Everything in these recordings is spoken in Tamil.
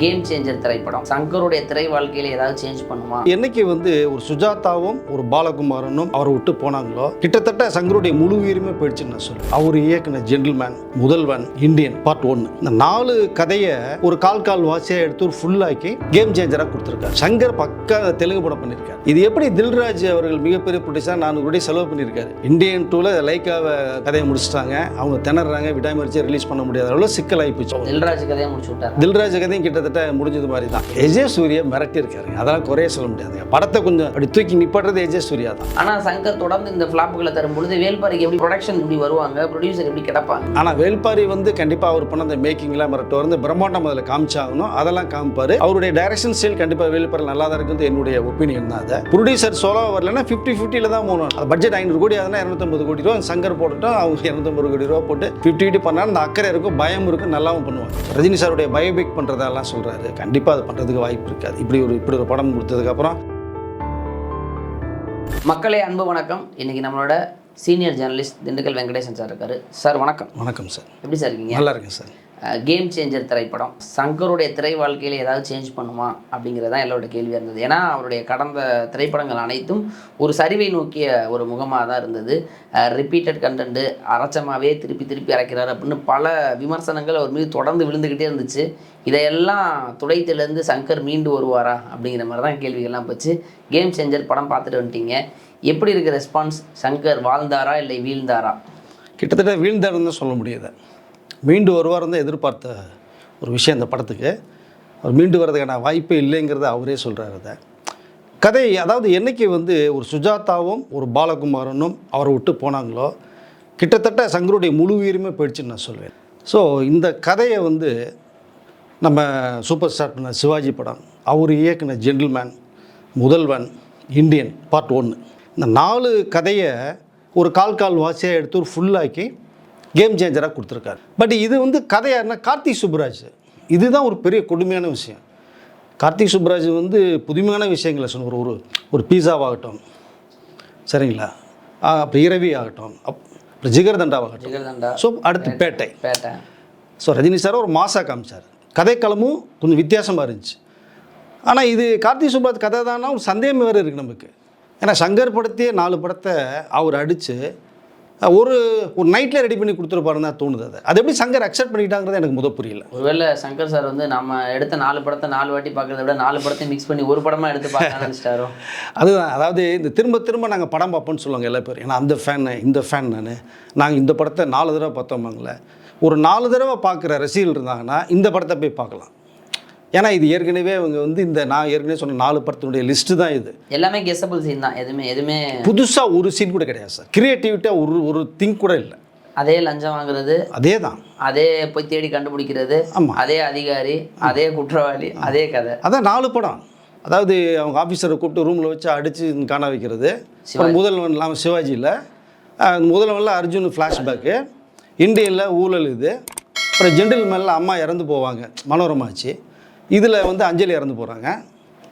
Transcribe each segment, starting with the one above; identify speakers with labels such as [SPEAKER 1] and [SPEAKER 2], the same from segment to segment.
[SPEAKER 1] கேம் சேஞ்சர் திரைப்படம். சங்கருடைய திரை வாழ்க்கையில ஏதாவது சேஞ்ச் பண்ணுமா?
[SPEAKER 2] என்னைக்கு வந்து ஒரு சுஜாதாவும் ஒரு பாலகுமாரனும் அவரை விட்டு போனாங்களோ கிட்டத்தட்ட சங்கருடைய முழு உயிருமே போயிடுச்சுன்னு நான் சொல்லுவேன் அவர் இயக்குன ஜென்டில்மேன் முதல்வன் இந்தியன் பார்ட் ஒன்று இந்த நாலு கதையை ஒரு கால் கால் வாசியாக எடுத்து ஒரு ஃபுல்லாக்கி கேம் சேஞ்சராக கொடுத்துருக்காரு. சங்கர் பக்கா தெலுங்கு படம் பண்ணியிருக்காரு. இது எப்படி தில்ராஜ் அவர்கள் மிகப்பெரிய ப்ரொடியூசர் நானூறு கோடி செலவு பண்ணியிருக்காரு. இந்தியன் டூவில் லைக்காவை கதையை முடிச்சிட்டாங்க. அவங்க திணறாங்க விடாமரிச்சு ரிலீஸ் பண்ண முடியாத அளவு சிக்கல் ஆகிப்போச்சு
[SPEAKER 1] தில்ராஜ் கதையை முடிச்சு விட்டாரு?
[SPEAKER 2] தில்ராஜ் கதையும் கிட்டத்தட்ட முடிஞ்சது மாதிரி தான் எஜே சூர்யா மிரட்டி இருக்காரு அதெல்லாம் குறைய சொல்ல முடியாது படத்தை கொஞ்சம் அப்படி தூக்கி நிப்பாட்டுறது எஜே சூர்யா தான்.
[SPEAKER 1] ஆனா சங்கர் தொடர்ந்து இந்த ஃபிளாப்புகளை தரும் பொழுது வேல்பாரிக்கு எப்படி ப்ரொடக்ஷன் எப்படி வருவாங்க? ப்ரொடியூசர் எப்படி கிடப்பாங்க?
[SPEAKER 2] ஆனால் வேல்பாரி வந்து கண்டிப்பாக அவர் பண்ண அந்த மேக்கிங்லாம் மிரட்டு. வந்து பிரம்மாண்டம் அதில் காமிச்சாகணும். அதெல்லாம் காமிப்பார். அவருடைய டைரக்ஷன் ஸ்டைல் கண்டிப்பாக வேல்பாரி நல்லா தான் இருக்குது என்னுடைய ஒப்பீனியன் தான் அதை. ப்ரொடியூசர் சோலோ வரலன்னா ஃபிஃப்டி ஃபிஃப்டியில் தான் போகணும். பட்ஜெட் ஐநூறு கோடி அதனால் இரநூத்தம்பது கோடி ரூபா. சங்கர் போட்டுட்டோம் அவங்க இரநூத்தம்பது கோடி ரூபா போட்டு ஃபிஃப்டி ஃபிஃப்டி பண்ணால் அந்த அக்கறை இருக்கும் பயம் இருக்கும் நல்லாவும் பண்ணுவாங்க. ரஜினி சாருடைய பயோபிக் பண்ணுறதெல்லாம் சொல்கிறாரு கண்டிப்பாக அது பண்ணுறதுக்கு வாய்ப்பு இருக்காது. இப்படி ஒரு இப்படி ஒரு படம் கொடுத்ததுக்கப்புறம்
[SPEAKER 1] மக்களே அன்பு வணக்கம். இன்னைக்கு நம்மளோட senior journalist Dindigul Venkatesan sir இருக்காரு. சார் வணக்கம்.
[SPEAKER 2] வணக்கம் சார்.
[SPEAKER 1] எப்படி சார் இருக்கீங்க?
[SPEAKER 2] நல்லா இருக்கேன் சார்.
[SPEAKER 1] கேம் சேஞ்சர் திரைப்படம். சங்கருடைய திரை வாழ்க்கையில் ஏதாவது சேஞ்ச் பண்ணுமா அப்படிங்கிறது தான் எல்லோருடைய கேள்வியாக இருந்தது. ஏன்னா அவருடைய கடந்த திரைப்படங்கள் அனைத்தும் ஒரு சரிவை நோக்கிய ஒரு முகமாக தான் இருந்தது. ரிப்பீட்டட் கண்டென்ட்டு அரைச்சமாகவே திருப்பி திருப்பி அரைக்கிறார் அப்படின்னு பல விமர்சனங்கள் அவர் மீது தொடர்ந்து விழுந்துக்கிட்டே இருந்துச்சு. இதையெல்லாம் துடைத்திலேருந்து சங்கர் மீண்டு வருவாரா அப்படிங்கிற மாதிரி தான் கேள்விகள்லாம் போச்சு. கேம் சேஞ்சர் படம் பார்த்துட்டு வந்துட்டீங்க. எப்படி இருக்குது ரெஸ்பான்ஸ் சங்கர் வாழ்ந்தாரா இல்லை வீழ்ந்தாரா?
[SPEAKER 2] கிட்டத்தட்ட வீழ்ந்தாருன்னு தான் சொல்ல முடியாது. மீண்டு வருவார் தான் எதிர்பார்த்த ஒரு விஷயம் இந்த படத்துக்கு. அவர் மீண்டு வர்றதுக்கான வாய்ப்பே இல்லைங்கிறத அவரே சொல்கிறார் அதை. கதை அதாவது என்னைக்கு வந்து ஒரு சுஜாதாவும் ஒரு பாலகுமாரனும் அவரை விட்டு போனாங்களோ கிட்டத்தட்ட சங்கருடைய முழு உயிருமே போயிடுச்சுன்னு நான் சொல்வேன். ஸோ இந்த கதையை வந்து நம்ம சூப்பர் ஸ்டார் பண்ண சிவாஜி படம் அவர் இயக்குன ஜென்டில்மேன் முதல்வன் இந்தியன் பார்ட் ஒன்று இந்த நாலு கதையை ஒரு கால் கால் வாசியாக எடுத்து ஒரு ஃபுல்லாக்கி கேம் சேஞ்சராக கொடுத்துருக்காரு. பட் இது வந்து கதை யாருன்னா கார்த்திக் சுப்புராஜ். இதுதான் ஒரு பெரிய கொடுமையான விஷயம். கார்த்திக் சுப்புராஜ் வந்து புதுமையான விஷயங்களை சொன்ன ஒரு ஒரு பீஸாவாகட்டும். சரிங்களா? அப்புறம் இரவி ஆகட்டும் அப் அப்புறம் ஜிகர்தண்டாவாகட்டும்.
[SPEAKER 1] ஜிகர்தண்டா.
[SPEAKER 2] ஸோ அடுத்து பேட்டை.
[SPEAKER 1] பேட்டை.
[SPEAKER 2] ஸோ ரஜினி சார் ஒரு மாசா காமிச்சார். கதைக்களமும் கொஞ்சம் வித்தியாசமாக இருந்துச்சு. ஆனால் இது கார்த்திக் சுப்ராஜ் கதை தானா? ஒரு சந்தேகம் வேறு இருக்குது நமக்கு. ஏன்னா சங்கர் படத்தையே நாலு படத்தை அவர் அடித்து ஒரு ஒரு நைட்டில் ரெடி பண்ணி கொடுத்துருப்பாருன்னு தான் தோணுது அது. அது எப்படி சங்கர் அக்செப்ட் பண்ணிக்கிட்டாங்கிறது எனக்கு முத புரியல.
[SPEAKER 1] ஒருவேளை சங்கர் சார் வந்து நம்ம எடுத்த நாலு படத்தை நாலு வாட்டி பார்க்கறத விட நாலு படத்தையும் மிக்ஸ் பண்ணி ஒரு படமா எடுத்து பார்க்க நினைச்சிட்டாரோ
[SPEAKER 2] அதுதான் அதாவது இந்த திரும்ப திரும்ப நாங்கள் படம் பார்ப்போம்னு சொல்லுவாங்க எல்லா பேரும். ஏன்னா அந்த ஃபேன் இந்த ஃபேன் நான். நாங்கள் இந்த படத்தை நாலு தடவை பார்த்தோமாங்களே ஒரு நாலு தடவை பார்க்குற ரசிகர்கள் இருந்தாங்கன்னா இந்த படத்தை போய் பார்க்கலாம். ஏன்னா இது ஏற்கனவே அவங்க வந்து இந்த நான் ஏற்கனவே சொன்ன நாலு படத்தினுடைய லிஸ்ட்டு தான் இது.
[SPEAKER 1] எல்லாமே கெஸபிள் சீன் தான். எதுவுமே எதுவுமே
[SPEAKER 2] புதுசாக ஒரு சீன் கூட கிடையாது சார். கிரியேட்டிவிட்டியாக ஒரு ஒரு திங்க் கூட இல்லை.
[SPEAKER 1] அதே லஞ்சம் வாங்குறது
[SPEAKER 2] அதே தான்.
[SPEAKER 1] அதே போய் தேடி கண்டுபிடிக்கிறது. அதே அதிகாரி அதே குற்றவாளி அதே கதை.
[SPEAKER 2] அதான் நாலு படம். அதாவது அவங்க ஆஃபீஸரை கூப்பிட்டு ரூமில் வச்சு அடித்து காண வைக்கிறது. முதல்வன் இல்லாமல் சிவாஜியில் முதல்வனில் அர்ஜுன் ஃப்ளாஷ்பேக்கு இந்தியனில் ஊழல் இது. அப்புறம் ஜென்டில்மேனில் அம்மா இறந்து போவாங்க. மனோரமாச்சு. இதில் வந்து அஞ்சலி இறந்து போகிறாங்க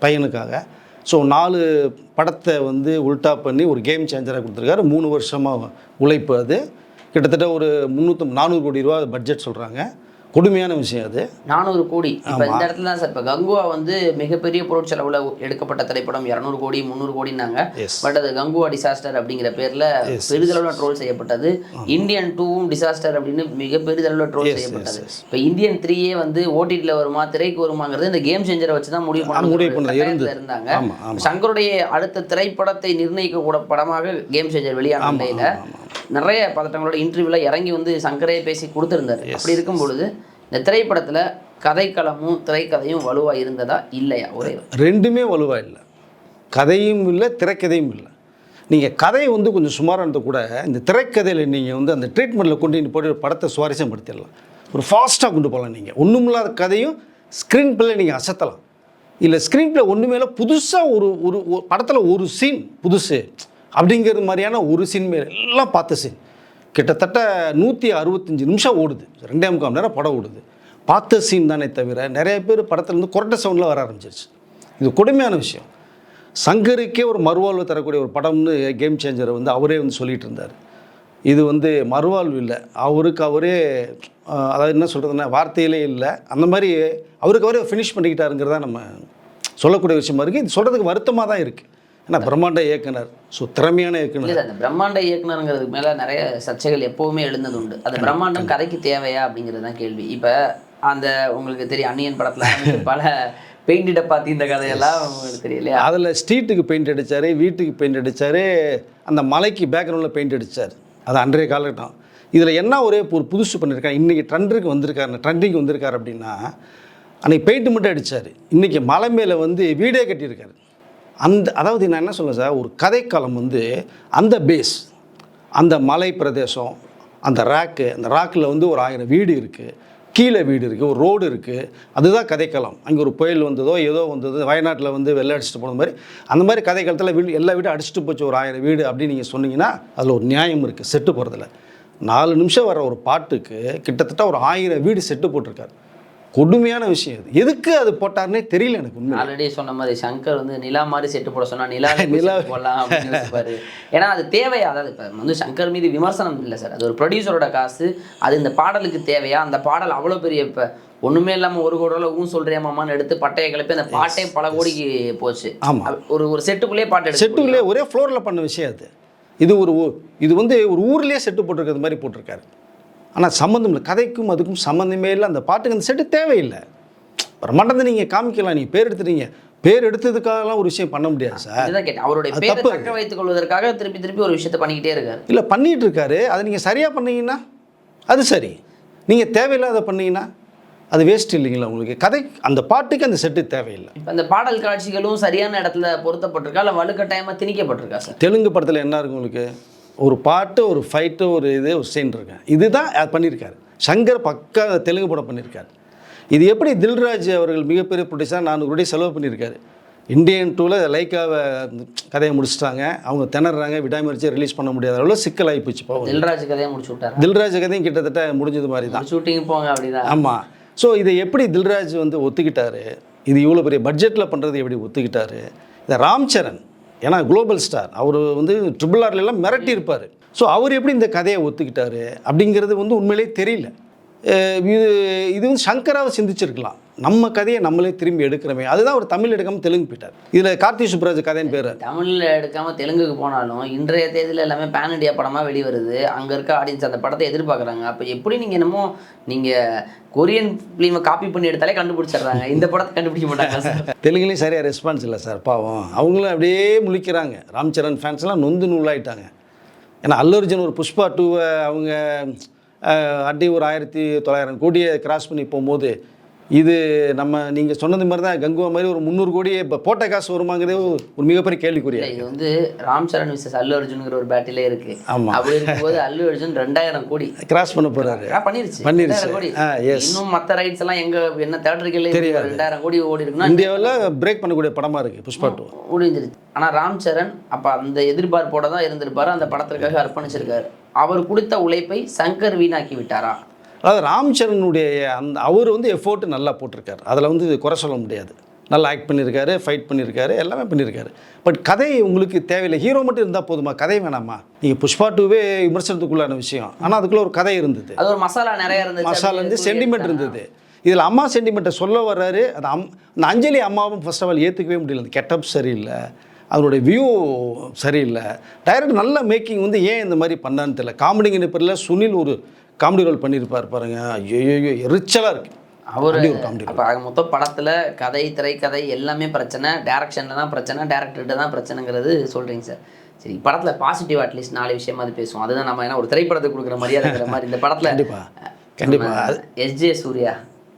[SPEAKER 2] பையனுக்காக. ஸோ நாலு படத்தை வந்து உல்டா பண்ணி ஒரு கேம் சேஞ்சராக கொடுத்துருக்காரு. மூணு வருஷமாக உழைப்பு அது. கிட்டத்தட்ட ஒரு முந்நூற்றி நானூறு கோடி ரூபா பட்ஜெட் சொல்கிறாங்க கொடுமையான விஷயம் அது.
[SPEAKER 1] நானூறு கோடி. இப்போ இந்த இடத்துல தான் சார் இப்போ கங்குவா வந்து மிகப்பெரிய பொருட்செலவுல எடுக்கப்பட்ட திரைப்படம் இரநூறு கோடி முந்நூறு கோடினாங்க. பட் அது கங்குவா டிசாஸ்டர் அப்படிங்கிற பேர்ல பெரிதளவில் ட்ரோல் செய்யப்பட்டது. இந்தியன் டூவும் டிசாஸ்டர் அப்படின்னு மிக பெரிதளவில் ட்ரோல் செய்யப்பட்டது. இப்போ இந்தியன் த்ரீயே வந்து ஓடிடியில் வருமா திரைக்கு வருமாங்கிறது இந்த கேம் சேஞ்சரை வச்சு தான் முடிவு பண்ண
[SPEAKER 2] முடிவு.
[SPEAKER 1] இருந்தாங்க. சங்கருடைய அடுத்த திரைப்படத்தை நிர்ணயிக்க கூட படமாக கேம் சேஞ்சர் வெளியான நிலையில நிறைய பதட்டங்களோட இன்டர்வியூல இறங்கி வந்து சங்கரே பேசி கொடுத்திருந்தாரு. அப்படி இருக்கும் பொழுது இந்த திரைப்படத்துல கதைக்களமும் திரைக்கதையும் வலுவா இருந்ததா இல்லையா? ஒரே
[SPEAKER 2] ரெண்டுமே வலுவாக இல்லை. கதையும் இல்லை திரைக்கதையும் இல்லை. நீங்கள் கதையை வந்து கொஞ்சம் சுமாராக இருந்தால் கூட இந்த திரைக்கதையில் நீங்கள் வந்து அந்த ட்ரீட்மெண்ட்டில் கொண்டு போய் ஒரு படத்தை சுவாரஸ்யப்படுத்திடலாம். ஒரு ஃபாஸ்ட்டாக கொண்டு போகலாம் நீங்கள் ஒன்றுமில்லாத கதையும் ஸ்க்ரீன் பிள்ளை நீங்கள் அசத்தலாம். இல்லை ஸ்க்ரீன் பிள்ளை ஒன்றுமேல புதுசாக ஒரு ஒரு படத்தில் ஒரு சீன் புதுசு. அப்படிங்கிற மாதிரியான ஒரு சீன் மேலே எல்லாம் பார்த்த சீன் கிட்டத்தட்ட நூற்றி அறுபத்தஞ்சு நிமிஷம் ஓடுது. ரெண்டே முக்கால் நேரம் படம் ஓடுது. பார்த்த சீன் தானே தவிர நிறைய பேர் படத்துலேருந்து கொரட்டை சவுண்டில் வர ஆரம்பிச்சிருச்சு. இது கொடுமையான விஷயம். சங்கருக்கே ஒரு மறுவாழ்வு தரக்கூடிய ஒரு படம்னு கேம் சேஞ்சரை வந்து அவரே வந்து சொல்லிகிட்டு இருந்தார். இது வந்து மறுவாழ்வு இல்லை. அவருக்கு அவரே அதாவது என்ன சொல்கிறதுன்னா வார்த்தையிலே இல்லை. அந்த மாதிரி அவருக்கு அவரே ஃபினிஷ் பண்ணிக்கிட்டாருங்கிறதா நம்ம சொல்லக்கூடிய விஷயமா இருக்குது இது சொல்கிறதுக்கு வருத்தமாக தான் இருக்குது ஏன்னா பிரம்மாண்ட இயக்குனர் ஸோ திறமையான
[SPEAKER 1] இல்ல
[SPEAKER 2] இயக்குனர்
[SPEAKER 1] சார் அந்த பிரம்மாண்ட இயக்குனருங்கிறதுக்கு மேல நிறைய சர்ச்சைகள் எப்பவுமே எழுந்தது உண்டு அந்த பிரம்மாண்டம் கதைக்கு தேவையா அப்படிங்கிறது தான் கேள்வி. இப்ப அந்த உங்களுக்கு தெரியும் அன்னியன் படத்துல பல பெயிண்ட் டப்பா இந்த கதையெல்லாம் உங்களுக்கு தெரியும் இல்லையா?
[SPEAKER 2] அதில் ஸ்ட்ரீட்டுக்கு பெயிண்ட் அடித்தார் வீட்டுக்கு பெயிண்ட் அடித்தார் அந்த மலைக்கு பேக்ரவுண்டில் பெயிண்ட் அடித்தார் அது அன்றைய காலகட்டம். இதில் என்ன ஒரே ஒரு புதுசு பண்ணியிருக்காங்க இன்றைக்கி ட்ரெண்டுக்கு வந்திருக்காரு ட்ரெண்டிங் வந்திருக்காரு அப்படின்னா அன்றைக்கி பெயிண்ட் மட்டும் அடித்தார் இன்றைக்கி மலை மேலே வந்து வீடே கட்டியிருக்காரு. அந்த அதாவது நான் என்ன சொல்ல சார் ஒரு கதைக்களம் வந்து அந்த பேஸ் அந்த மலை பிரதேசம் அந்த ரேக்கு அந்த ராக்கில் வந்து ஒரு ஆயிரம் வீடு இருக்குது கீழே வீடு இருக்குது ஒரு ரோடு இருக்குது அதுதான் கதைக்களம். அங்கே ஒரு புயல் வந்ததோ ஏதோ வந்ததோ வயநாட்டில் வந்து வெள்ளை அடிச்சுட்டு போன மாதிரி. அந்த மாதிரி கதைக்களத்தில் வீடு எல்லா வீடும் அடிச்சுட்டு போச்சு ஒரு ஆயிரம் வீடு அப்படின்னு நீங்கள் சொன்னீங்கன்னா அதில் ஒரு நியாயம் இருக்குது செட்டு போகிறதுல நாலு நிமிஷம் வர ஒரு பாட்டுக்கு கிட்டத்தட்ட ஒரு ஆயிரம் வீடு செட்டு போட்டிருக்காரு. கொடுமையான விஷயம் இது. எதுக்கு அது போட்டாருன்னே தெரியல எனக்கு உண்மை
[SPEAKER 1] ஆல்ரெடி சொன்ன மாதிரி சங்கர் வந்து நிலா மாதிரி செட்டு போட சொன்னா நிலா
[SPEAKER 2] நிலா.
[SPEAKER 1] போடலாம் அப்படின்னு ஏன்னா அது தேவையா? அதாவது இப்போ வந்து சங்கர் மீது விமர்சனம் இல்லை சார். அது ஒரு ப்ரொடியூசரோட காசு. அது இந்த பாடலுக்கு தேவையா? அந்த பாடல் அவ்வளோ பெரிய இப்போ ஒண்ணுமே இல்லாம ஒரு கோடியில் ஊன் சொல்றியா மாமான்னு எடுத்து பட்டையை கிளப்பி அந்த பாட்டே பல கோடிக்கு போச்சு.
[SPEAKER 2] ஆமா.
[SPEAKER 1] அது ஒரு ஒரு செட்டுக்குள்ளேயே பாட்டு
[SPEAKER 2] செட்டுக்குள்ளே ஒரே ஃப்ளோரில் பண்ண விஷயம் அது. இது ஒரு இது வந்து ஒரு ஊர்லேயே செட்டு போட்டிருக்கிறது மாதிரி போட்டிருக்காரு. ஆனால் சம்மந்தம் இல்லை. கதைக்கும் அதுக்கும் சம்மந்தமே இல்லை. அந்த பாட்டுக்கு அந்த செட்டு தேவையில்லை. பிரம்மாண்டத்தை நீங்கள் காமிக்கலாம். நீங்கள் பேர் எடுத்துட்டீங்க. பேர் எடுத்ததுக்காகலாம் ஒரு விஷயம் பண்ண முடியாது சார்.
[SPEAKER 1] அவருடைய பேரை. தக்க வைத்துக் கொள்வதற்காக திருப்பி திருப்பி ஒரு விஷயத்தை பண்ணிக்கிட்டே இருக்காரு.
[SPEAKER 2] இல்லை பண்ணிட்டு இருக்காரு அதை நீங்கள் சரியாக பண்ணீங்கன்னா அது சரி. நீங்கள் தேவையில்லாத பண்ணீங்கன்னா அது வேஸ்ட் இல்லைங்களா உங்களுக்கு? கதை அந்த பாட்டுக்கு அந்த செட்டு தேவையில்லை.
[SPEAKER 1] இப்போ அந்த பாடல் காட்சிகளும் சரியான இடத்துல பொருத்தப்பட்டிருக்கா? இல்லை வலுக்கட்டாயமாக திணிக்கப்பட்டிருக்கா சார்?
[SPEAKER 2] தெலுங்கு படத்தில் என்ன இருக்கும் உங்களுக்கு? ஒரு பாட்டு ஒரு ஃபைட்டு ஒரு இது ஒரு சீன் இருக்கேன் இதுதான் அது பண்ணியிருக்காரு. சங்கர் பக்கா தெலுங்கு படம் பண்ணியிருக்காரு. இது எப்படி தில்ராஜ் அவர்கள் மிகப்பெரிய ப்ரொடியூசர் நானூறு கோடி செலவு பண்ணியிருக்காரு. இந்தியன் டூவில் லைக்காவை கதையை முடிச்சிட்டாங்க. அவங்க திணறாங்க விடாமரிச்சு ரிலீஸ் பண்ண முடியாத அளவு சிக்கலாகி போச்சு பாவம்.
[SPEAKER 1] தில்ராஜ் கதையை முடிச்சு விட்டாரு?
[SPEAKER 2] தில்ராஜ் கதையும் கிட்டத்தட்ட முடிஞ்சது மாதிரி தான்.
[SPEAKER 1] ஷூட்டிங் போங்க அப்படிதான்.
[SPEAKER 2] ஆமாம் ஸோ இதை எப்படி தில்ராஜ் வந்து ஒத்துக்கிட்டாரு? இது இவ்வளோ பெரிய பட்ஜெட்டில் பண்ணுறது எப்படி ஒத்துக்கிட்டாரு? இந்த ராம் சரண் ஏன்னா குளோபல் ஸ்டார் அவர் வந்து ட்ரிபிள் ஆர்ல மிரட்டி இருப்பார். ஸோ அவர் எப்படி இந்த கதையை ஒத்துக்கிட்டாரு அப்படிங்கிறது வந்து உண்மையிலேயே தெரியல. இது இது வந்து சங்கராவை சிந்திச்சிருக்கலாம். நம்ம கதையை நம்மளே திரும்பி எடுக்கிறோமே. அதுதான் ஒரு தமிழ் எடுக்காமல் தெலுங்கு போயிட்டார். இதில் கார்த்தி சுப்ராஜ் கதைன்னு பேர்.
[SPEAKER 1] தமிழ்ல எடுக்காம தெலுங்குக்கு போனாலும் இன்றைய தேதியில எல்லாமே பேன் இண்டியா படமா வெளிவருது. அங்க இருக்க ஆடியன்ஸ் அந்த படத்தை எதிர்பார்க்கறாங்க. அப்ப எப்படி நீங்க என்னமோ நீங்க கொரியன் ஃபிலிமை காப்பி பண்ணி எடுத்தாலே கண்டுபிடிச்சிடுறாங்க. இந்த படத்தை கண்டுபிடிக்க மாட்டாங்க சார்?
[SPEAKER 2] தெலுங்குலேயும் சரியாக ரெஸ்பான்ஸ் இல்லை சார் பாவம். அவங்களும் அப்படியே முழிக்கிறாங்க. ராம் சரண் ஃபேன்ஸ்லாம் நொந்து நூலாயிட்டாங்க. ஏன்னா அல்லு அர்ஜுன் ஒரு புஷ்பா டூவை அவங்க அடி ஒரு ஆயிரத்தி தொள்ளாயிரம் கோடியை கிராஸ் பண்ணி போகும்போது இது நம்ம நீங்கள் சொன்னது மாதிரி தான் கங்குவா மாதிரி ஒரு முந்நூறு கோடியே இப்போ போட்ட காசு வருமாங்கிறதே ஒரு மிகப்பெரிய கேள்விக்குறியா
[SPEAKER 1] இல்ல, இது வந்து ராம் சரண் விசஸ் அல்லு அர்ஜுன்ங்கிற ஒரு பேட்டிலே இருக்கு.
[SPEAKER 2] ஆமா.
[SPEAKER 1] அப்படி இருக்கும்போது அல்லு அர்ஜுன் ரெண்டாயிரம் கோடி.
[SPEAKER 2] கிராஸ் பண்ண போகிறாரு
[SPEAKER 1] ஆ, பண்ணிருச்சு.
[SPEAKER 2] பண்ணிருச்சு.
[SPEAKER 1] கோடி. இன்னும் மத்த ரைட்ஸ் எல்லாம் எங்க என்ன தேட்டருக்கே ரெண்டாயிரம் கோடி ஓடி இருக்குன்னா
[SPEAKER 2] இந்தியாவில் பிரேக் பண்ணக்கூடிய படமாக இருக்குது புஷ்பா டூ
[SPEAKER 1] முடிஞ்சிருச்சு. ஆனா ராம் சரண் அப்ப அந்த எதிர்பார்ப்போட தான் இருந்திருப்பாரு. அந்த படத்திற்காக அர்ப்பணிச்சிருக்காரு. அவர் கொடுத்த உழைப்பை சங்கர் வீணாக்கி விட்டாரா?
[SPEAKER 2] அதாவது ராம் சரணுடைய அந்த அவர் வந்து எஃபோர்ட் நல்லா போட்டிருக்காரு. அதில் வந்து குறை சொல்ல முடியாது. நல்லா ஆக்ட் பண்ணியிருக்காரு ஃபைட் பண்ணியிருக்காரு எல்லாமே பண்ணியிருக்காரு பட் கதை உங்களுக்கு தேவையில்லை. ஹீரோ மட்டும் இருந்தால் போதுமா? கதை வேணாமா? நீங்கள் புஷ்பா டூவே விமர்சனத்துக்குள்ளான விஷயம். ஆனால் அதுக்குள்ளே ஒரு கதை இருந்தது.
[SPEAKER 1] அது ஒரு மசாலா நிறைய இருந்துச்சு
[SPEAKER 2] மசாலா இருந்து சென்டிமெண்ட் இருந்தது. இதில் அம்மா சென்டிமெண்ட்டை சொல்ல வர்றாரு. அது அம் அந்த அஞ்சலி அம்மாவும் ஃபர்ஸ்ட் ஆஃப் ஆல் ஏற்றுக்கவே முடியல. அந்த கெட்டப் சரியில்லை. அதனுடைய வியூ சரியில்லை. டைரக்ட் நல்ல மேக்கிங் வந்து ஏன் இந்த மாதிரி பண்ணான்னு தெரியல. காமெடிங்கிற பேரில் சுனில் ஒரு காமெடி ரோல் பண்ணியிருப்பார் பாருங்க. ஐயோ எரிச்சலாக இருக்குது
[SPEAKER 1] அவர் அப்போ மொத்தம் படத்துல கதை திரைக்கதை எல்லாமே பிரச்சனை. டேரக்ஷன்ல தான் பிரச்சனை டேரக்டர்கிட்ட தான் பிரச்சனைங்கிறது சொல்றீங்க சார். சரி படத்துல பாசிட்டிவ் அட்லீஸ்ட் நாலு விஷயமா அது பேசுவோம். அதுதான் நம்ம ஏன்னா ஒரு திரைப்படத்துக்கு கொடுக்குற மரியாதைங்கிற மாதிரி இந்த படத்துல
[SPEAKER 2] கண்டிப்பா. கண்டிப்பா. அது
[SPEAKER 1] எஸ்ஜே சூர்யா.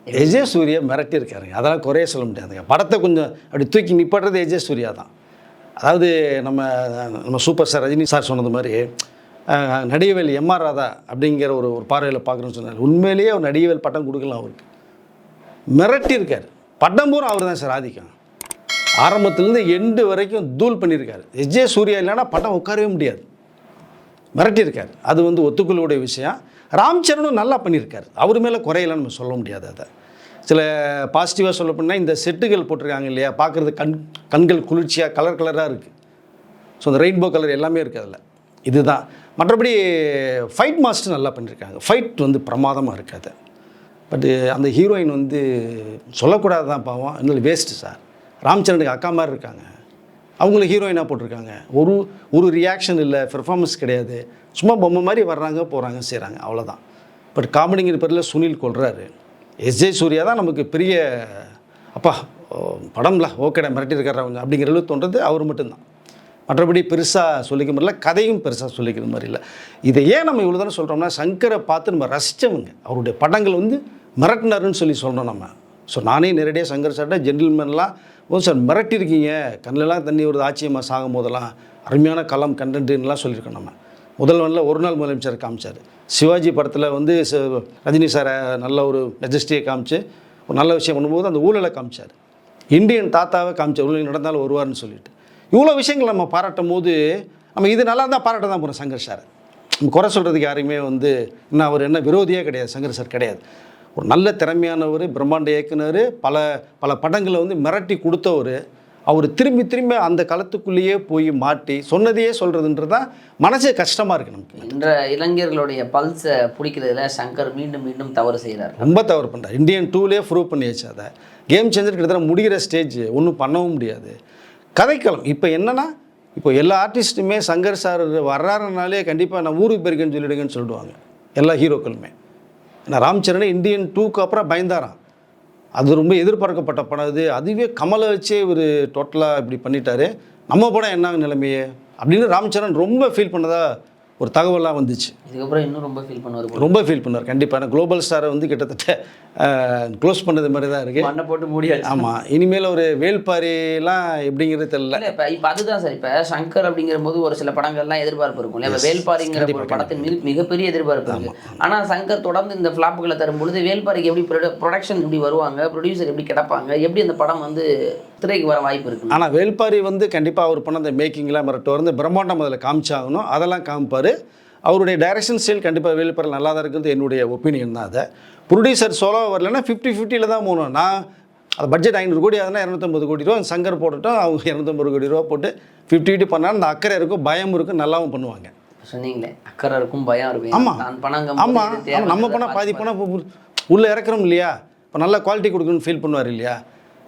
[SPEAKER 2] எஜே சூர்யா மிரட்டி இருக்காருங்க. அதெல்லாம் குறைய சொல்ல முடியாதுங்க படத்தை கொஞ்சம் அப்படி தூக்கி நிப்பாட்டுறது எஜே சூர்யா தான். அதாவது நம்ம நம்ம சூப்பர் ஸ்டார் ரஜினி சார் சொன்னது மாதிரி அஹ், நடிகவேல் எம்ஆர் ராதா அப்படிங்கிற ஒரு ஒரு பார்வையில் பார்க்குறேன்னு சொன்னார். உண்மையிலேயே அவர் நடிகவேல் பட்டம் கொடுக்கலாம் அவருக்கு. மிரட்டியிருக்கார். பட்டம் பூரா அவர் தான் சார் ஆதிக்கம். ஆரம்பத்துலேருந்து எண்டு வரைக்கும் தூள் பண்ணியிருக்காரு. எஸ்ஜே சூர்யா இல்லைன்னா பட்டம் உட்காரவே முடியாது. மிரட்டியிருக்கார். அது வந்து ஒத்துக்கொள்ளக்கூடிய விஷயம். ராம் சரணும் நல்லா பண்ணியிருக்கார். அவர் மேலே குறையலன்னு நம்ம சொல்ல முடியாது அதை. சில பாசிட்டிவாக சொல்ல போனால் இந்த செட்டுகள் போட்டிருக்காங்க இல்லையா? பார்க்குறது கண் கண்கள் குளிர்ச்சியாக கலர் கலராக இருக்குது ஸோ அந்த ரெயின்போ கலர் எல்லாமே இருக்குது அதில். இதுதான். மற்றபடி ஃபைட் மாஸ்டர் நல்லா பண்ணியிருக்காங்க ஃபைட் வந்து பிரமாதமாக இருக்காது. பட்டு அந்த ஹீரோயின் வந்து சொல்லக்கூடாது தான் பாவம். இன்னும் வேஸ்ட்டு சார் ராம்சரனுக்கு அக்கா மாதிரி இருக்காங்க. அவங்கள ஹீரோயினாக போட்டிருக்காங்க. ஒரு ஒரு ரியாக்ஷன் இல்லை பெர்ஃபார்மன்ஸ் கிடையாது. சும்மா பொம்மை மாதிரி வர்றாங்க போகிறாங்க செய்கிறாங்க அவ்வளோதான் பட் காமெடிங்கிற பேரில் சுனில் கொள்கிறாரு எஸ் ஜே சூர்யா தான் நமக்கு பெரிய அப்பா படம்ல ஓகேடா மிரட்டியிருக்காரா கொஞ்சம் அப்படிங்கிற அளவு தோன்றது அவர் மட்டும்தான். மற்றபடி பெருசாக சொல்லிக்க முடியல கதையும் பெருசாக சொல்லிக்கிற மாதிரி இல்லை. இதை ஏன் நம்ம இவ்வளோ தானே சொல்கிறோம்னா சங்கரை பார்த்து நம்ம ரசித்தவங்க அவருடைய படங்கள் வந்து மிரட்டினாருன்னு சொல்லி சொல்கிறோம் நம்ம. ஸோ நானே நேரடியாக சங்கர் சார்ட்ட ஜென்டில்மேன்லாம் ஓ சார் மிரட்டியிருக்கீங்க. கண்ணிலலாம் தண்ணி வருது ஆச்சரியமாக சாகும் போதெல்லாம் அருமையான களம் கண்டென்ட்லாம் சொல்லியிருக்கோம் நம்ம. முதல்வனில் ஒரு நாள் முதலமைச்சர் காமிச்சார். சிவாஜி படத்தில் வந்து ச- ரஜினி சாரை நல்ல ஒரு மெஜஸ்டியை காமிச்சு ஒரு நல்ல விஷயம் பண்ணும்போது அந்த ஊழலை காமிச்சார். இந்தியன் தாத்தாவை காமிச்சார் ஊழல் நடந்தாலும் வருவார்னு சொல்லிட்டு. இவ்வளோ விஷயங்கள் நம்ம பாராட்டும் போது நம்ம இது நல்லா இருந்தால் பாராட்ட தான் போகிறோம் சங்கர் சார். நம்ம குறை சொல்கிறதுக்கு யாரையுமே வந்து இன்னும் அவர் என்ன விரோதியே கிடையாது சங்கர் சார் கிடையாது. ஒரு நல்ல திறமையானவர் பிரம்மாண்ட இயக்குனர் பல பல படங்களை வந்து மிரட்டி கொடுத்தவர். அவர் திரும்பி திரும்பி அந்த களத்துக்குள்ளேயே போய் மாட்டி சொன்னதையே சொல்கிறதுன்றது தான் மனசே கஷ்டமாக இருக்குது நமக்கு.
[SPEAKER 1] இன்ற இளைஞர்களுடைய பல்ஸை பிடிக்கிறதுல சங்கர் மீண்டும் மீண்டும் தவறு செய்கிறார்
[SPEAKER 2] ரொம்ப தவறு பண்ணுறார் இந்தியன் டூலே ப்ரூவ் பண்ணியாச்சு அதை. கேம் சேஞ்சர் கிட்டத்தட்ட முடிகிற ஸ்டேஜ் ஒன்றும் பண்ணவும் முடியாது. கதைக்களம். இப்போ என்னன்னா இப்போ எல்லா ஆர்டிஸ்ட்டுமே சங்கர் சார் வர்றாருனாலே கண்டிப்பாக நான் ஊருக்கு போயிருக்கேன்னு சொல்லிடுங்கன்னு சொல்லிடுவாங்க எல்லா ஹீரோக்களுமே. நான் ராம்சரணே இந்தியன் டூக்கு அப்புறம் பயந்தாராம். அது ரொம்ப எதிர்பார்க்கப்பட்ட படம் அது. அதுவே கமலை வச்சே இவர் டோட்டலாக இப்படி பண்ணிட்டாரு. நம்ம படம் என்ன நிலைமையே? அப்படின்னு ராம்சரண் ரொம்ப ஃபீல் பண்ணதா ஒரு தகவலாக வந்துச்சு.
[SPEAKER 1] இதுக்கப்புறம் இன்னும் ரொம்ப ஃபீல் பண்ணுவார்.
[SPEAKER 2] ரொம்ப ஃபீல் பண்ணார் கண்டிப்பாக குளோபல் ஸ்டாரை வந்து கிட்டத்தட்ட க்ளோஸ் பண்ணது மாதிரி தான் இருக்குது
[SPEAKER 1] மண்ணை போட்டு மூடியாச்சு.
[SPEAKER 2] ஆமாம் இனிமேல் ஒரு வேல்பாரிலாம் எப்படிங்கிறது தெரியல.
[SPEAKER 1] இல்ல இப்ப இப்ப அதுதான் சார் இப்ப சங்கர் அப்படிங்கிற போது ஒரு சில படங்கள்லாம் எதிர்பார்ப்பு இருக்கும். இல்ல வேல்பாரிங்கிற ஒரு படத்தின் மீது மிகப்பெரிய எதிர்பார்ப்பு இருக்கு. ஆனா சங்கர் தொடர்ந்து இந்த ஃபிளாப்புகளை தரும் பொழுது வேல்பாரிக்கு எப்படி ப்ரொடக்ஷன் எப்படி வருவாங்க ப்ரொடியூசர் எப்படி கிடப்பாங்க எப்படி அந்த படம் வந்து திரைக்கு வர வாய்ப்பு இருக்கு
[SPEAKER 2] ஆனால் வேல்பாரி வந்து கண்டிப்பாக அவர் பண்ண அந்த மேக்கிங்லாம் மிரட்டு வந்து பிரம்மாண்டம் அதில் காமிச்சாகணும். அதெல்லாம் காமிப்பார். அவருடைய டைரக்ஷன் ஸ்டைல் கண்டிப்பாக வேல்பாரி நல்லா தான் இருக்குது என்னுடைய ஒப்பீனியன் தான் அதை. ப்ரொடியூசர் சோலோ வரலன்னா ஃபிஃப்டி ஃபிஃப்டியில் தான் போகணும் நான் அது பட்ஜெட் ஐநூறு கோடி ஆகுதுன்னா இரநூத்தம்பது கோடி ரூபா சங்கர் போட்டுட்டோம் அவங்க இரநூத்தம்பது கோடி ரூபா போட்டு ஃபிஃப்டி ஃபிஃப்டி பண்ணால் அந்த அக்கறை இருக்கும் பயம் இருக்கும் நல்லாவும் பண்ணுவாங்க.
[SPEAKER 1] சொன்னீங்களே அக்கறை இருக்கும் பயம் இருக்கும்.
[SPEAKER 2] ஆமாம் ஆமாம் நம்ம பணம் பாதி பணம் உள்ளே இறக்குறோம் இல்லையா? இப்போ நல்ல குவாலிட்டி கொடுக்கணும்னு ஃபீல் பண்ணுவார் இல்லையா?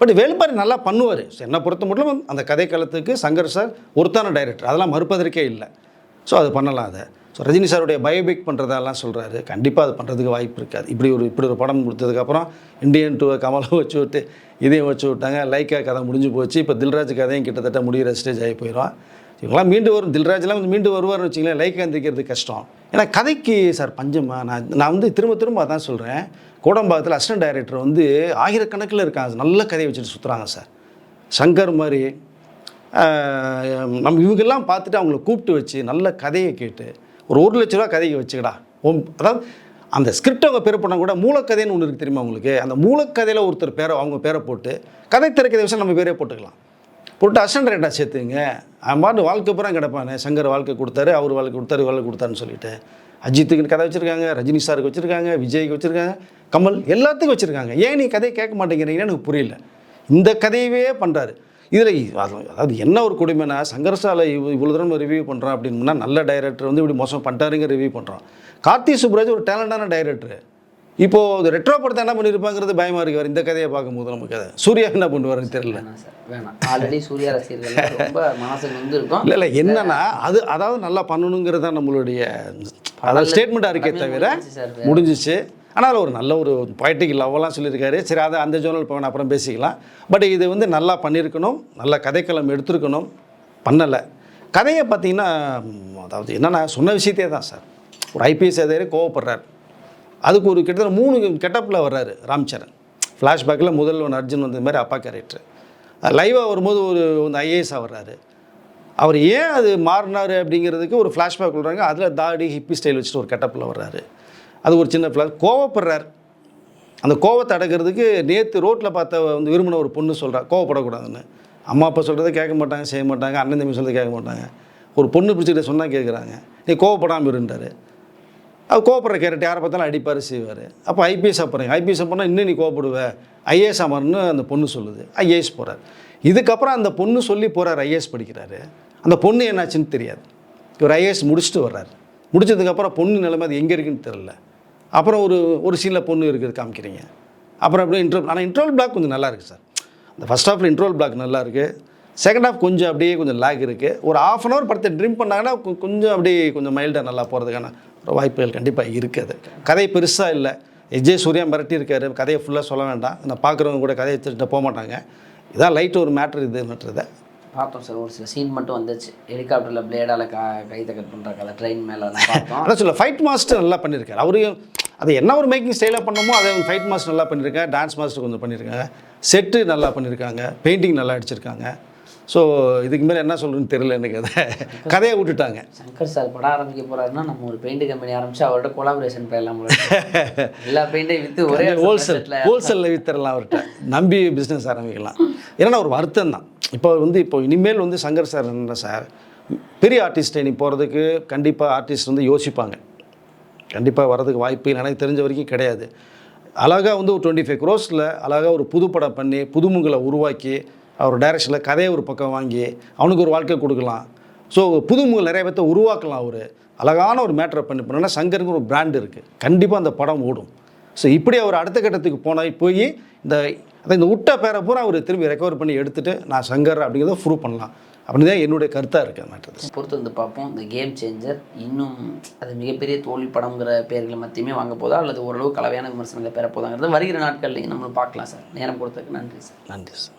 [SPEAKER 2] பட் வேல்பாரி நல்லா பண்ணுவார். என்னை பொறுத்த மட்டும் அந்த கதை காலத்துக்கு சங்கர் சார் ஒருத்தான டைரக்டர் அதெல்லாம் மறுப்பதற்கே இல்லை. ஸோ அது பண்ணலாம் அதை. ஸோ ரஜினி சாருடைய பயோபிக் பண்ணுறதெல்லாம் சொல்கிறாரு கண்டிப்பாக அது பண்ணுறதுக்கு வாய்ப்பு இருக்காது. இப்படி ஒரு இப்படி ஒரு படம் கொடுத்ததுக்கப்புறம் இந்தியன் டூ கமலை வச்சு விட்டு இதையும் வச்சு விட்டாங்க. லைக்கா கதை முடிஞ்சு போச்சு. இப்போ தில்ராஜ் கதையும் கிட்டத்தட்ட முடிகிற ஸ்டேஜ் ஆகி போயிடும் இவங்களாம் மீண்டு வரும். தில்ராஜ்லாம் வந்து மீண்டு வருவார்னு வச்சிங்களேன் லைக் அந்திக்கிறது கஷ்டம். ஏன்னா கதைக்கு சார் பஞ்சமா. நான் நான் வந்து திரும்ப திரும்ப அதான் சொல்கிறேன் கோடம்பாக்கத்தில் அசிஸ்டன்ட் டைரக்டர் வந்து ஆயிரக்கணக்கில் இருக்காங்க. நல்ல கதையை வச்சுட்டு சுற்றுறாங்க சார். சங்கர் மாதிரி நம்ம இவங்கெல்லாம் பார்த்துட்டு அவங்கள கூப்பிட்டு வச்சு நல்ல கதையை கேட்டு ஒரு ஒரு லட்ச ரூபா கதைக்கு வச்சுக்கடா. ஓம் அதாவது அந்த ஸ்கிரிப்ட் அவங்க பேர் பண்ணால் கூட மூலக்கதைன்னு ஒன்று இருக்குது தெரியுமா உங்களுக்கு? அந்த மூலக்கதையில் ஒருத்தர் பேரை அவங்க பேரை போட்டு கதை திரைக்கதை விஷயம் நம்ம பேரே போட்டுக்கலாம். போட்டு அசன் ரேட்டாக சேர்த்துங்க. அவன் பாட்டு வாழ்க்கை பூரா கிடப்பானே. சங்கர் வாழ்க்கை கொடுத்தாரு அவர் வாழ்க்கை கொடுத்தாரு வாழ்க்கை கொடுத்தாருன்னு சொல்லிட்டு. அஜித்துக்கு கதை வச்சுருக்காங்க ரஜினி சாருக்கு வச்சுருக்காங்க விஜய்க்கு வச்சுருக்காங்க கமல் எல்லாத்துக்கும் வச்சுருக்காங்க. ஏன் நீ கதையை கேட்க மாட்டேங்கிறீங்கன்னு எனக்கு புரியல. இந்த கதையவே பண்ணுறாரு இதில் அதாவது என்ன ஒரு கொடுமைனா சங்கரசாலை இவ் இவ்வளோ தூரம் ரிவ்யூ பண்ணுறான் அப்படின்னா நல்ல டைரக்டர் வந்து இப்படி மோசம் பண்ணிட்டாருங்க ரிவ்யூ பண்ணுறான் கார்த்தி சுப்ராஜ் ஒரு டேலண்டான டைரக்டர் இப்போது ரெட்ரோ படத்தை என்ன பண்ணியிருப்பாங்கிறது பயமாக இருக்கு. இந்த கதையை பார்க்கும்போது நமக்கு அதை சூர்யா என்ன பண்ணுவாருன்னு தெரியல.
[SPEAKER 1] வேணாம் ஆல்ரெடி சூர்யா ரசிகர்கள் ரொம்ப மனசுக்கு வந்து இருக்கும்
[SPEAKER 2] இல்லை இல்லை என்னன்னா அது அதாவது நல்லா பண்ணணுங்கிறது தான் நம்மளுடைய அதாவது ஸ்டேட்மெண்ட்டாக இருக்கே தவிர
[SPEAKER 1] முடிஞ்சிச்சு.
[SPEAKER 2] ஆனால் ஒரு நல்ல ஒரு பொய்டிக் லவ்வெல்லாம் சொல்லியிருக்காரு. சரி அதை அந்த ஜோனல் போவேன் அப்புறம் பேசிக்கலாம். பட் இது வந்து நல்லா பண்ணியிருக்கணும். நல்ல கதைக்களம் எடுத்திருக்கணும். பண்ணலை. கதையை பார்த்தீங்கன்னா அதாவது என்னன்னா சொன்ன விஷயத்தே தான் சார். ஒரு ஐபிஎஸ் அதிகாரி கோவப்படுறார். அதுக்கு ஒரு கிட்டத்தட்ட மூணு கெட்டப்பில் வர்றாரு ராம்சரண். ஃப்ளாஷ்பேக்கில் முதல் ஒன்று அர்ஜுன் வந்த மாதிரி அப்பா கேரக்டர் லைவாக வரும்போது ஒரு வந்து ஐஏஎஸ்ஸாக வர்றாரு. அவர் ஏன் அது மாறினார் அப்படிங்கிறதுக்கு ஒரு ஃப்ளாஷ்பேக் விடுறாங்க அதில் தாடி ஹிப்பி ஸ்டைல் வச்சுட்டு ஒரு கெட்டப்பில் வர்றாரு. அது ஒரு சின்ன ஃப்ளாஷ் கோவப்படுறார். அந்த கோவத்தை அடக்கிறதுக்கு நேற்று ரோட்டில் பார்த்த வந்து விரும்பின ஒரு பொண்ணு சொல்கிறா கோவப்படக்கூடாதுன்னு. அம்மா அப்பா சொல்கிறத கேட்க மாட்டாங்க செய்ய மாட்டாங்க அண்ணன் தம்பி சொல்கிறத கேட்க மாட்டாங்க. ஒரு பொண்ணு பிடிச்சிக்கிட்ட சொன்னால் கேட்குறாங்க நீ கோவப்படாமல் இருந்தார் அவர் கோவப்படுற கேரக்டர் யாரை பார்த்தாலும் அடிப்பார் செய்வார். அப்போ ஐபிஎஸ் போகிறீங்க ஐபிஎஸ் போனால் இன்னும் நீ கோவப்படுவ? ஐஏஎஸ் அமர்னு அந்த பொண்ணு சொல்லுது. ஐஏஎஸ் போகிறார் இதுக்கப்புறம் அந்த பொண்ணு சொல்லி போகிறார் ஐஏஎஸ் படிக்கிறாரு. அந்த பொண்ணு என்னாச்சுன்னு தெரியாது. இவர் ஐஏஎஸ் முடிச்சுட்டு வர்றார். முடிச்சதுக்கப்புறம் பொண்ணு நிலைமை அது எங்கே இருக்குன்னு தெரில அப்புறம் ஒரு ஒரு சீனில் பொண்ணு இருக்கிறது காமிக்கிறீங்க. அப்புறம் அப்படியே இன்ட்ரோ ஆனால் இன்ட்ரோல் பிளாக் கொஞ்சம் நல்லா இருக்குது சார் அந்த ஃபஸ்ட் ஹாஃபில் இன்ட்ரோல் பிளாக் நல்லா இருக்குது செகண்ட் ஹாஃப் கொஞ்சம் அப்படியே கொஞ்சம் லேக் இருக்குது ஒரு ஆஃப் அன் ஹவர் படத்தை ட்ரீம் பண்ணாங்கன்னா கொஞ்சம் அப்படியே கொஞ்சம் மைல்டாக நல்லா போகிறதுக்கான ஒரு வாய்ப்புகள் கண்டிப்பாக இருக்குது கதை பெருசாக இல்லை. விஜய் சூர்யா மிரட்டி இருக்காரு. கதையை ஃபுல்லாக சொல்ல வேண்டாம். நான் பார்க்குறவங்க கூட கதையை எடுத்துகிட்டு போக மாட்டாங்க. இதான் லைட் ஒரு மேட்ரு இது இதுன்றதை
[SPEAKER 1] பார்த்தோம் சார் ஒரு சில சீன் மட்டும் வந்துச்சு. ஹெலிகாப்டரில் பிளேடால் கா கைத்தை கட் பண்ணுற கதை ட்ரெயின் மேலே
[SPEAKER 2] அதான் சொல்ல ஃபைட் மாஸ்டர் நல்லா பண்ணியிருக்காரு அவரையும் அது என்ன ஒரு மேக்கிங் ஸ்டைலாக பண்ணமோ அதை ஃபைட் மாஸ்டர் நல்லா பண்ணியிருக்காங்க டான்ஸ் மாஸ்டர் கொஞ்சம் பண்ணியிருக்காங்க செட்டு நல்லா பண்ணியிருக்காங்க பெயிண்டிங் நல்லா அடிச்சிருக்காங்க. ஸோ இதுக்கு மேலே என்ன சொல்கிறதுன்னு தெரியல எனக்கு அதை. கதையை விட்டுட்டாங்க.
[SPEAKER 1] சங்கர் சார் படம் ஆரம்பிக்க போறாருன்னா நம்ம ஒரு பெயிண்ட் கம்பெனி ஆரம்பிச்சு அவரோட கொலாபரேஷன் போயிடலாம். எல்லா பெயிண்டையும் விற்று ஒரே
[SPEAKER 2] ஹோல்சேல் ஹோல்சேலில் வித்தரலாம் அவர்கிட்ட. நம்பி பிஸ்னஸ் ஆரம்பிக்கலாம். ஏன்னா ஒரு வருத்தம் தான் இப்போ வந்து இப்போ இனிமேல் வந்து சங்கர் சார் என்ன சார் பெரிய ஆர்டிஸ்ட்டை நீ போகிறதுக்கு கண்டிப்பாக ஆர்டிஸ்ட் வந்து யோசிப்பாங்க. கண்டிப்பாக வரதுக்கு வாய்ப்பு எனக்கு தெரிஞ்ச வரைக்கும் கிடையாது. அழகாக வந்து ஒரு டுவெண்ட்டி ஃபைவ் க்ரோஸில் அழகாக ஒரு புது படம் பண்ணி புதுமுகளை உருவாக்கி அவர் டைரக்ஷனில் கதையை ஒரு பக்கம் வாங்கி அவனுக்கு ஒரு வாழ்க்கை கொடுக்கலாம். ஸோ புதுமுகல் நிறைய பேர்த்த உருவாக்கலாம் அவர். அழகான ஒரு மேட்டரை பண்ணி பண்ணோன்னா சங்கருக்கு ஒரு பிராண்ட் இருக்குது கண்டிப்பாக அந்த படம் ஓடும். ஸோ இப்படி அவர் அடுத்த கட்டத்துக்கு போன போய் இந்த அதை இந்த விட்ட பேரை பூரா அவர் திரும்பி ரெக்கவர் பண்ணி எடுத்துட்டு நான் சங்கர் அப்படிங்கிறத ப்ரூவ் பண்ணலாம். அப்படின்னு தான் என்னுடைய கருத்தாக இருக்குது மேட்டர்
[SPEAKER 1] பொறுத்து வந்து பார்ப்போம் இந்த கேம் சேஞ்சர் இன்னும் அது மிகப்பெரிய தோல்வி படங்கிற பெயர்களை மத்தியமே வாங்க போதா அல்லது ஓரளவு கலவையான விமர்சனங்களை பெற போதாங்கிறது வருகிற நாட்கள்லையும் நம்ம பார்க்கலாம் சார். நேரம் கொடுத்ததுக்கு நன்றி சார்.
[SPEAKER 2] நன்றி சார்.